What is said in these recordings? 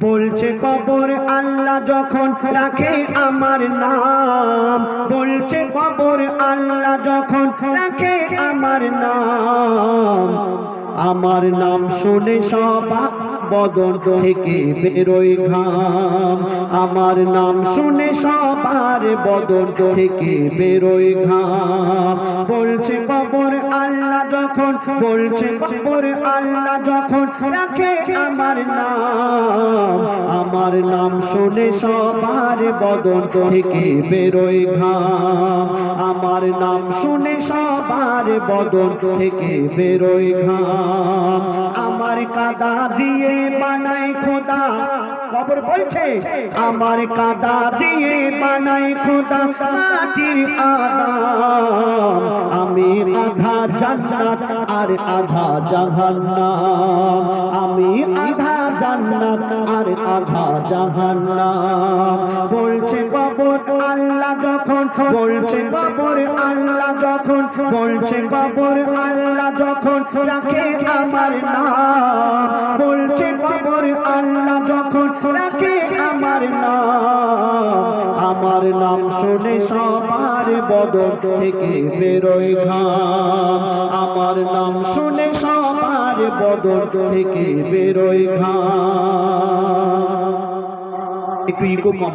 বলছে কবর আল্লাহ যখন রাখে আমার নাম। বলছে কবর আল্লাহ যখন রাখে আমার নাম। আমার নাম শুনে সবা বদন থেকে বেরোয় ঘাম। আমার নাম শুনে সবার বদন থেকে বেরোয় ঘাম। বলছে, কবর আল্লাহ যখন বলছে, কবর আল্লাহ যখন রাখে আমার নাম। আমার নাম শুনে সবার বদন থেকে বেরোয় ঘাম। আমার নাম শুনে সবার বদন থেকে বেরোয় ঘাম। আমার কাদা দিয়ে কবর বলছে, আমার কাদা দিয়ে বানাই খোদা, মাটির আদাম। আমি আধা জান্নাত আর আধা জাহান্নাম। আমি আধা জান্নাত আর আধা জাহান্নাম। বলছে কবর আল্লাহ যখন, বলছে কবর আল্লাহ যখন বলছে কবর, আল্লাহ যখন রাখে আমার নাম, বলছে কবর, আল্লাহ যখন রাখে আমার নাম আমার নাম শুনে সবার বদন থেকে বেরোয় ঘাম। আমার নাম শুনে সবার বদন থেকে বেরোয় ঘাম। একটু ইকো কম।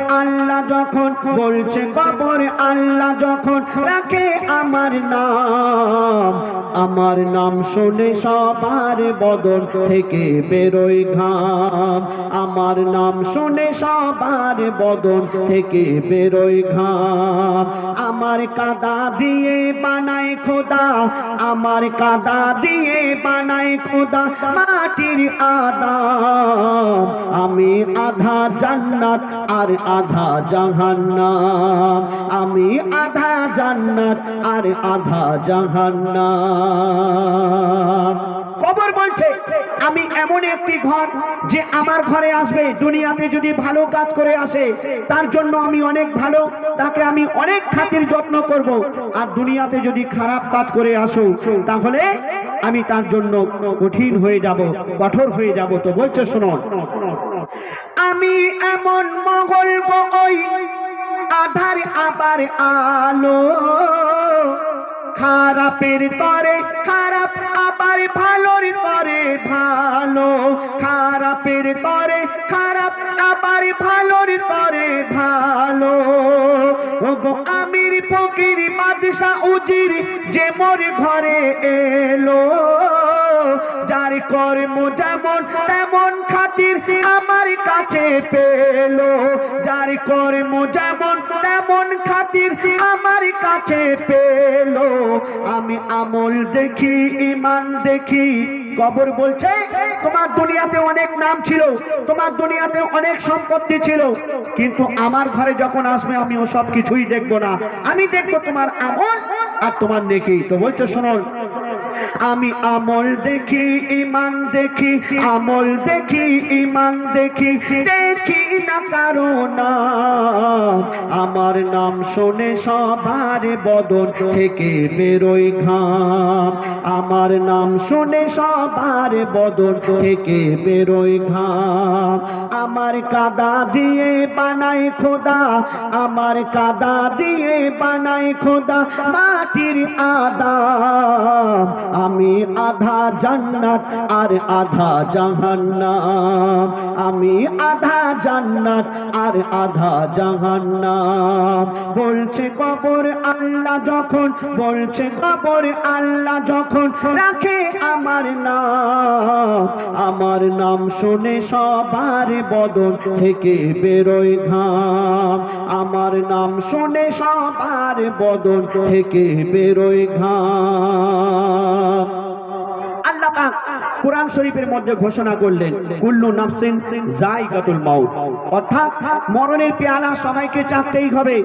আল্লাহ যখন বলছে কবর, আল্লাহ যখন রাখে আমার নাম আমার নাম শুনে সবার বদন থেকে বেরোয় ঘাম। আমার নাম শুনে সবার বদন থেকে বেরোয় ঘাম। আমার কাদা দিয়ে বানায় খোদা, আমার কাদা দিয়ে বানায় খোদা মাটির আদাম। আমি আধা জান্নাত আর আধা জাহান্নাম। আমি আধা জান্নাত আর আধা জাহান্নাম। কবর বলছে, আমি এমন একটি ঘর যে আমার ঘরে আসবে, দুনিয়াতে যদি ভালো কাজ করে আসে, তার জন্য আমি অনেক ভালো, তাকে আমি অনেক খাতির যত্ন করব। আর দুনিয়াতে যদি খারাপ কাজ করে আসো, তাহলে আমি তার জন্য কঠিন হয়ে যাব, কঠোর হয়ে যাব। তো বলছে, শোনো। আমি এমন মঙ্গল ওই আধার আবার আলো। খারাপের তরে খারাপ আবার ভালোর তরে ভালো। খারাপের তরে খারাপ আবার ভালোর তরে ভালো। ওগো আমির ফকির বাদশা উজির যে মোর ঘরে এলো, যার কর্ম যেমন পেল। যার কর্ম যেমন তেমন খাতির আমার কাছে পেল। আমি আমল দেখি ইমান দেখি। কবর বলছে, তোমার দুনিয়াতে অনেক নাম ছিল, তোমার দুনিয়াতে অনেক সম্পত্তি ছিল। কিন্তু আমার ঘরে যখন আসবে আমি ও সব কিছুই দেখব না। আমি দেখব তোমার আমল আর তোমার দেখি তো বলছো, শোনো আমি আমল দেখি ইমান দেখি আমল দেখি ইমান দেখি দেখি না কারও নাম আমার নাম শুনে সবার বদন থেকে বেরোয় ঘাম। আমার নাম শুনে সবার বদন থেকে বেরোয় ঘাম। আমার কাদা দিয়ে বানাই খোদা, আমার কাদা দিয়ে বানাই খোদা মাটির আদাম আমি আধা জান্নাত আর আধা জাহান্নাম। আমি আধা জান্নাত আর আধা জাহান্নাম। বলছে কবর আল্লাহ যখন, বলছে কবর আল্লাহ যখন, রাখে আমার নাম। আমার নাম শুনে সবার বদন থেকে বেরোয় ঘাম। আমার নাম শুনে সবার বদন থেকে বেরোয় ঘাম। কোরআন শরীফের মধ্যে ঘোষণা করলেন, কুল্লু নাফসিন জায়গাতুল মাউত। অর্থাৎ মরণের পেয়ালা সবাইকে চাকতেই হবে,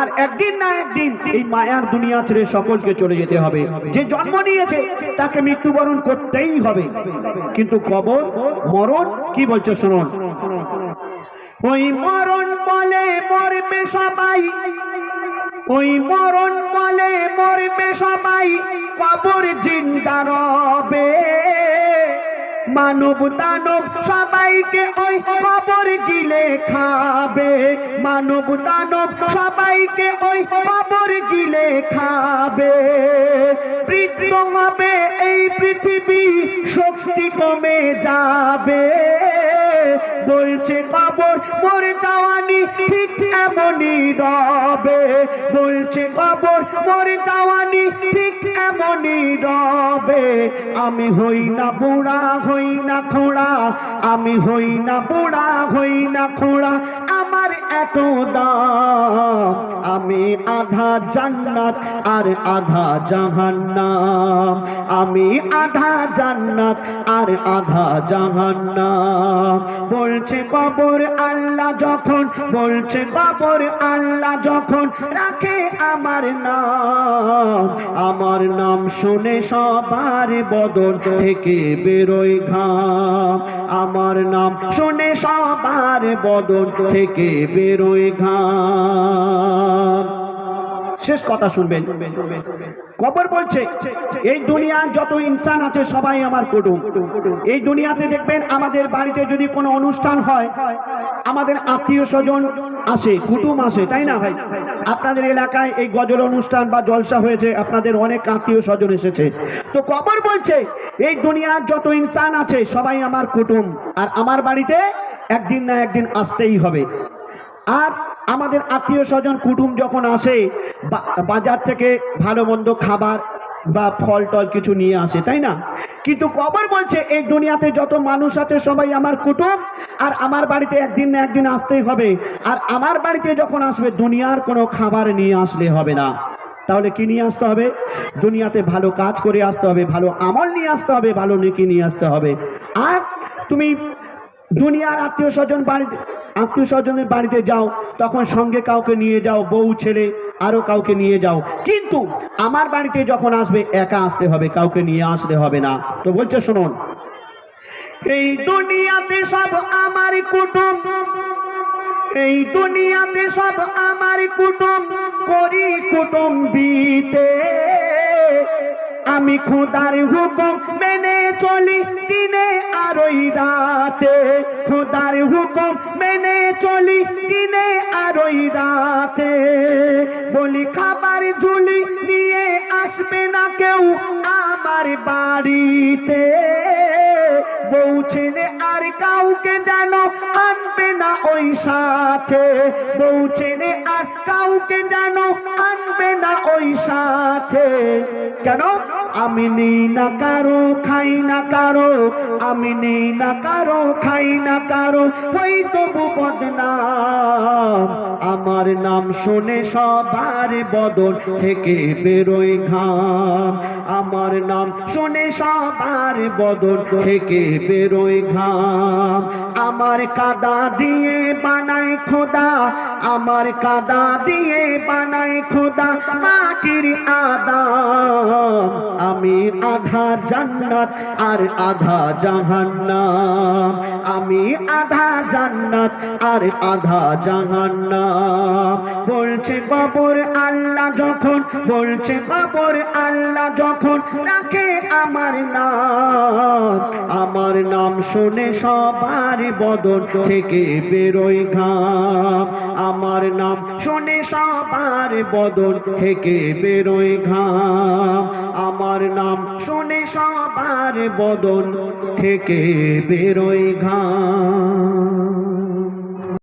আর একদিন না একদিন এই মায়ার দুনিয়া ছেড়ে সকলকে চলে যেতে হবে। যে জন্ম নিয়েছে, তাকে মৃত্যুবরণ করতেই হবে। কিন্তু কবর, মরণ, কি বলছো শুনুন। ওই মরণ বলে মরে মরবে সবাই। ওই মরণ বলে মরবে সবাই কবর জিন্দা রবে। মানব দানব সবাইকে ওই কবর গিলে খাবে। মানব দানব সবাইকে ওই কবর গিলে খাবে। বৃদ্ধ হবে এই পৃথিবী, শক্তি কমে যাবে। বলছে কবর মোর দাওয়ানি ঠিক এমনই রবে। বলছে কবর মোর দাওয়ানি ঠিক এমনই রবে। আমি হই না বুড়া হই না খোড়া আমি হই না বুড়া হই না খোড়া আমার এত দাম। আমি আধা জান্নাত আর আধা জাহান্নাম। আমি আধা জান্নাত আর আধা জাহান্নাম। বলছে কবর আল্লাহ যখন, বলছে কবর আল্লাহ যখন রাখে আমার নাম। আমার নাম শুনে সবার বদন থেকে বেরোয় ঘাম। আমার নাম শুনে সবার বদন থেকে বেরোয় ঘাম। শেষ কথা শুনবেন। কবর বলছে, এই দুনিয়ার যত ইনসান আছে সবাই আমার কুটুম। এই দুনিয়াতে দেখবেন আমাদের বাড়িতে যদি কোনো অনুষ্ঠান হয়, আমাদের আত্মীয় স্বজন আসে, কুটুম আসে, তাই না ভাই? আপনাদের এলাকায় এই গজল অনুষ্ঠান বা জলসা হয়েছে, আপনাদের অনেক আত্মীয় স্বজন এসেছে। তো কবর বলছে, এই দুনিয়ার যত ইনসান আছে সবাই আমার কুটুম। আর আমার বাড়িতে একদিন না একদিন আসতেই হবে। আর আমাদের আত্মীয় স্বজন কুটুম যখন আসে বাজার থেকে ভালো মন্দ খাবার বা ফল টল কিছু নিয়ে আসে, তাই না? কিন্তু কবর বলছে, এই দুনিয়াতে যত মানুষ আছে সবাই আমার কুটুম, আর আমার বাড়িতে একদিন না একদিন আসতেই হবে। আর আমার বাড়িতে যখন আসবে, দুনিয়ার কোনো খাবার নিয়ে আসলে হবে না। তাহলে কি নিয়ে আসতে হবে? দুনিয়াতে ভালো কাজ করে আসতে হবে, ভালো আমল নিয়ে আসতে হবে, ভালো নেকি নিয়ে আসতে হবে। আর তুমি দুনিয়ার আত্মীয় স্বজন বাড়িতে আত্মীয় স্বজনের বাড়িতে যাও, তখন সঙ্গে কাউকে নিয়ে যাও, বউ, ছেলে আরও কাউকে নিয়ে যাও। কিন্তু আমার বাড়িতে যখন আসবে, একা আসতে হবে, কাউকে নিয়ে আসলে হবে না। তো বলছে, শুনুন, এই দুনিয়াতে সব আমার কুটুম, এই দুনিয়াতে সব আমার কুটুম, করি কুটুম দিতে। আমি খোদার হুকুম মেনে চলি দিনে আর ওই রাতে খোদার হুকুম মেনে চলি দিনে আর ওই রাতে। বলি খাবার ঝুলি নিয়ে আসবে না কেউ আমার বাড়িতে। বউ ছেলে আর কাউকে যেন আনবে না ওই সাথে। বউ ছেলে আর কাউকে যেন আনবে না ওই সাথে। কেন? আমি নেই না কারও, খাই না কারও। আমি নেই না কারও, খাই না কারও। ওই তবু বদনাম। আমার নাম শুনে সবার বদল থেকে বেরোয় ঘাম। আমার নাম শুনে সবার বদল থেকে বেরোয় ঘাম। আমার কাদা দিয়ে বানাই খোদা, আমার কাদা দিয়ে বানাই খোদা, মাটির আদাম। আমি আধা জান্নাত আর আধা জাহান্নাম। আমি আধা জান্নাত আর আধা জাহান্নাম। বলছে কবর আল্লাহ যখন, বলছে কবর আল্লাহ যখন, রাখে আমার নাম। আমার নাম শুনে সবার বদন থেকে বেরোয় ঘাম। আমার নাম শুনে সবার বদন থেকে বেরোয় ঘাম। আমার নাম শুনে সবার বদন থেকে বেরোয় ঘাম।